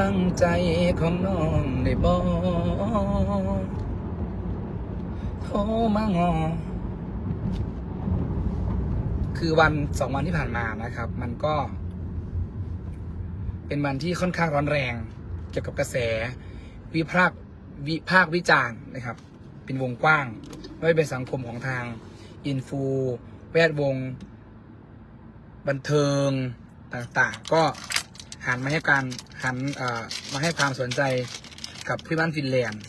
ตั้งใจของน้องได้บอกโทรมางอ คือวันสองวันที่ผ่านมานะครับ มันก็ เป็นวันที่ค่อนข้างร้อนแรง เกี่ยวกับกระแส วิพากษ์วิพากษ์วิจารณ์นะครับ เป็นวงกว้าง ไม่ว่าเป็นสังคมของทาง อินฟูแวดวง บันเทิงต่างๆ ก็ หันมาให้การหันมาให้ความสนใจกับเพื่อนบ้านฟินแลนด์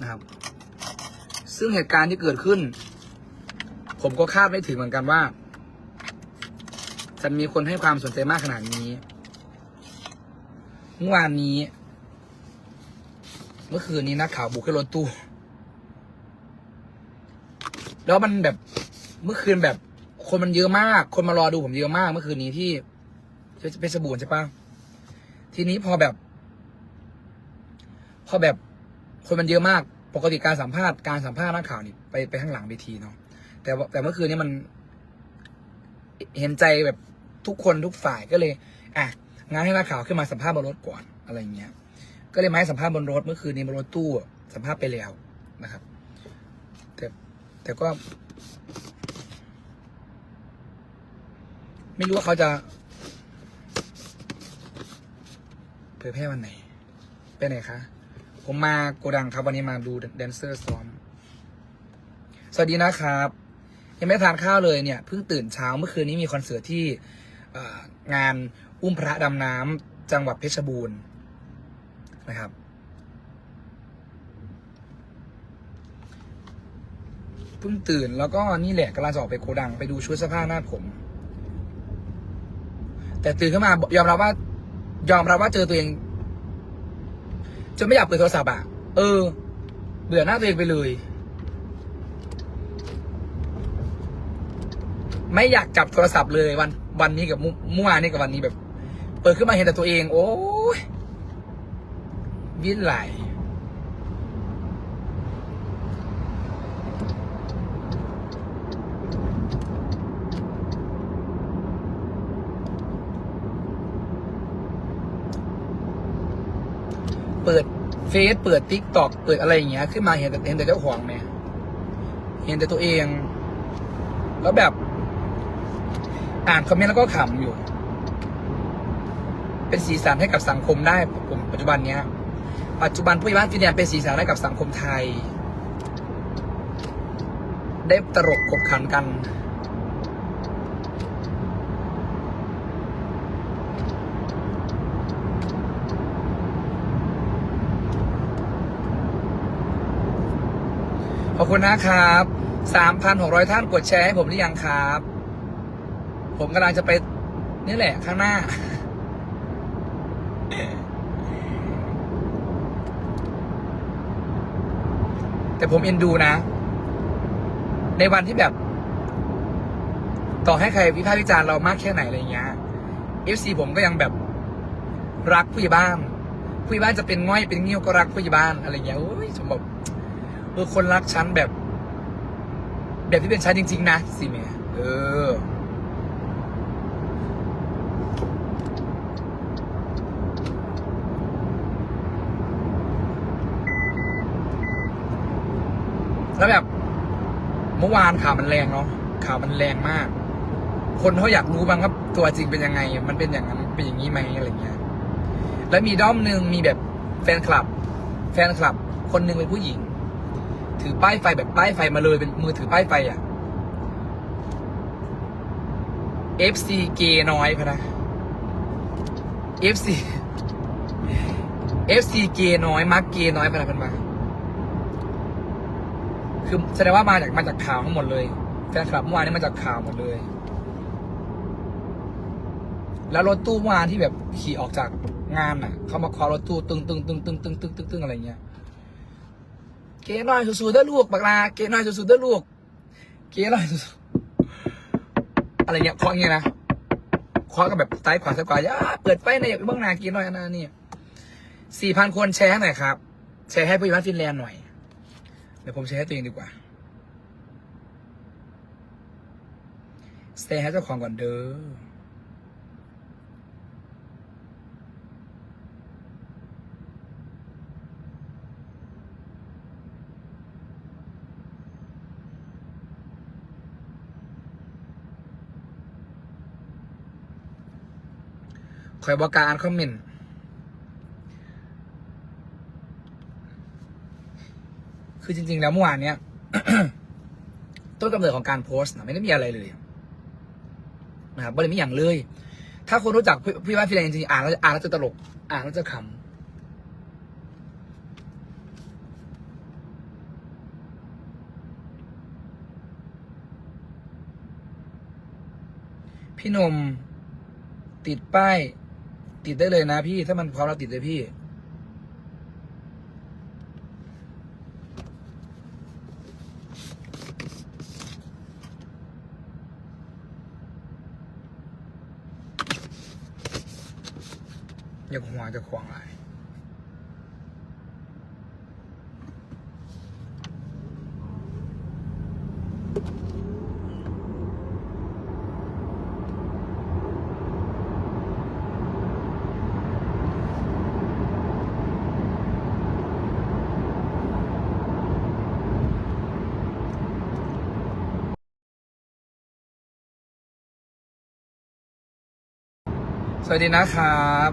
นะครับ ซึ่งเหตุการณ์ที่เกิดขึ้น ผมก็คาดไม่ถึงเหมือนกันว่า จะมีคนให้ความสนใจมากขนาดนี้ เมื่อวานนี้ เมื่อคืนนี้นักข่าวบุกขึ้นรถตู้ แล้วมันแบบเมื่อคืนแบบ คนมันเยอะมาก คนมารอดูผมเยอะมาก เมื่อคืนนี้ที่ เพชรบูรณ์ใช่ปะทีนี้พอแบบ พอแบบคนมันเยอะมาก ปกติการสัมภาษณ์การสัมภาษณ์นักข่าวนี่ไปไปข้างหลังเวทีเนาะแต่ว่าแต่เมื่อคืนนี้มัน เห็นใจแบบทุกคนทุกฝ่ายก็เลยอะงานให้นักข่าวขึ้นมาสัมภาษณ์บนรถก่อนอะไรเงี้ย ก็เลยมาให้สัมภาษณ์บนรถเมื่อคืนนี้บนรถตู้สัมภาษณ์ไปแล้วนะครับ แต่แต่ก็ ไม่รู้ว่าเขาจะ เผยแพร่วันไหน ไปไหนคะ ผมมาโกดังครับวันนี้มาดูแดนเซอร์ซ้อม สวัสดีนะครับ ยังไม่ทานข้าวเลยเนี่ยเพิ่งตื่นเช้าเมื่อคืนนี้มีคอนเสิร์ตที่งานอุ้มพระดำน้ำจังหวัดเพชรบูรณ์นะครับเพิ่งตื่นแล้วก็นี่แหละกำลังจะออกไปโกดังไปดูชุดเสื้อผ้าหน้าผม แต่ตื่นขึ้นมายอมรับว่า ยอมรับว่าเจอตัวเองจนไม่อยากเปิดโทรศัพท์อะ เออ เบื่อหน้าตัวเองไปเลย ไม่อยากจับโทรศัพท์เลยวัน วันนี้กับเมื่อเมื่อวานนี้กับวันนี้แบบ เปิดขึ้นมาเห็นแต่ตัวเอง โอ้ยวิ่นไหล เปิดเฟซเปิดทิกตอกเปิดอะไรอย่างเงี้ยขึ้นมาเห็นแต่เห็นแต่เจ้าของเนี่เห็นแต่ตัวเอง แล้วแบบ อ่านคอมเมนต์แล้วก็ขำอยู่ เป็นสีสันให้กับสังคมได้ผมปัจจุบันเนี้ย ปัจจุบันผู้ใหญ่บ้านฟินแลนด์เป็นสีสันให้กับสังคมไทย ได้ตลกขบขันกัน อบคุณนะครับ3,600ท่านกดแชร์ให้ผมหรือยังครับ ผมกำลังจะไป นี่แหละ ข้างหน้า แต่ผมเอ็นดูนะ ในวันที่แบบ ต่อให้ใครวิพากษ์วิจารณ์เรามากแค่ไหนอะไรเงี้ย FC ผมก็ยังแบบรักผู้ใหญ่บ้านผู้ใหญ่บ้านจะเป็นง่อยเป็นเงี้ยวก็รักผู้ใหญ่บ้านอะไรเงี้ยโอ้ยผมแบบ เออคนรักฉันแบบ แบบที่เป็นฉันจริง ๆ นะสิเมยเออ แล้วแบบ เมื่อวานข่าวมันแรงเนาะข่าวมันแรงมาก คนเขาอยากรู้บ้างครับตัวจริงเป็นยังไง มันเป็นอย่างนั้นเป็นอย่างนี้ไหมอะไรเงี้ยแล้วมีด้อมหนึ่งมีแบบแฟนคลับ แฟนคลับ คนหนึ่งเป็นผู้หญิง ถือป้ายไฟแบบป้ายไฟมาเลยเป็นมือถือป้ายไฟอะ FC เกน้อยพะนะ FC FC เกน้อยมักเกน้อยพะนะพันมาคือแสดงว่ามาจากมาจากข่าวทั้งหมดเลยแฟนคลับเมื่อวานนี้มาจากข่าวหมดเลย แล้วรถตู้เมื่อวานที่แบบขี่ออกจากงานอะ เขามาคอรถตู้ตึงตึงตึงตึงตึงตึงตึงอะไรเงี้ย เก๋น่อยสู้ๆเด้อลูกบักลาเก๋น่อยสู้ๆเด้อลูกเก๋น่อยสู้ๆอะไรเงี้ยเคาะเงี้ยนะเคาะก็แบบซ้ายขวาซ้ายขวาอย่าเปิดไฟในอยาไปเบื้องหน้าเก๋น่อยอันนะนี่สี่พันคนแชร์ให้หน่อยครับ แชร์ให้ผู้ใหญ่บ้านฟินแลนด์หน่อยเดี๋ยวผมแชร์ให้ตัวเองดีกว่าแชร์ให้เจ้าของก่อนเด้อ คอยบอกการอ่านคอมเมนต์คือจริง ๆ แล้วเมื่อวานเนี้ยต้นกำเนิดของการโพสต์นะไม่ได้มีอะไรเลยนะครับไม่ได้มีอย่างเลย ถ้าคนรู้จักพี่ว่าฟิแลนจริงๆอ่านแล้วอ่านแล้วจะตลก อ่านแล้วจะขำพี่นมติดป้าย ติดได้เลยนะพี่ ถ้ามันพร้อมรักติดเลยพี่ อย่าขวางจะขวางอะไร สวัสดีนะครับ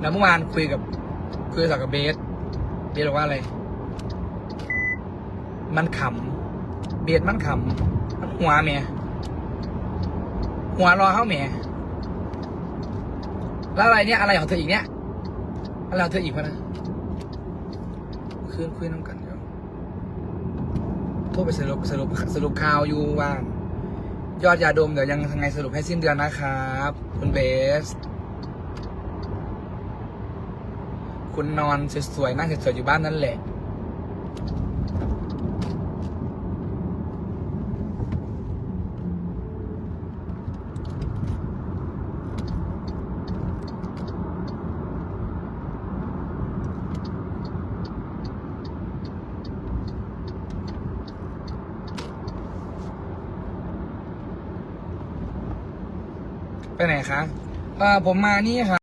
แล้วเมื่อวานคุยกับคุยกับเบสเบสบอกว่าอะไร มันขำเบสมันขำมันหัวเมียหัวรอเข้าเมียแล้วอะไรเนี่ยอะไรของเธออีกเนี่ยอะไรของเธออีกวะนะคืนคุยน้ำกัน โทรไปสรุปสรุปสรุปข่าวอยู่ว่างยอดยาดมเดี๋ยวยังทางไงสรุปให้สิ้นเดือนนะครับ คุณเบส คุณนอนสวยๆนั่งสวยๆอยู่บ้านนั่นแหละ ไปไหนคะเอ่อผมมานี่ครับ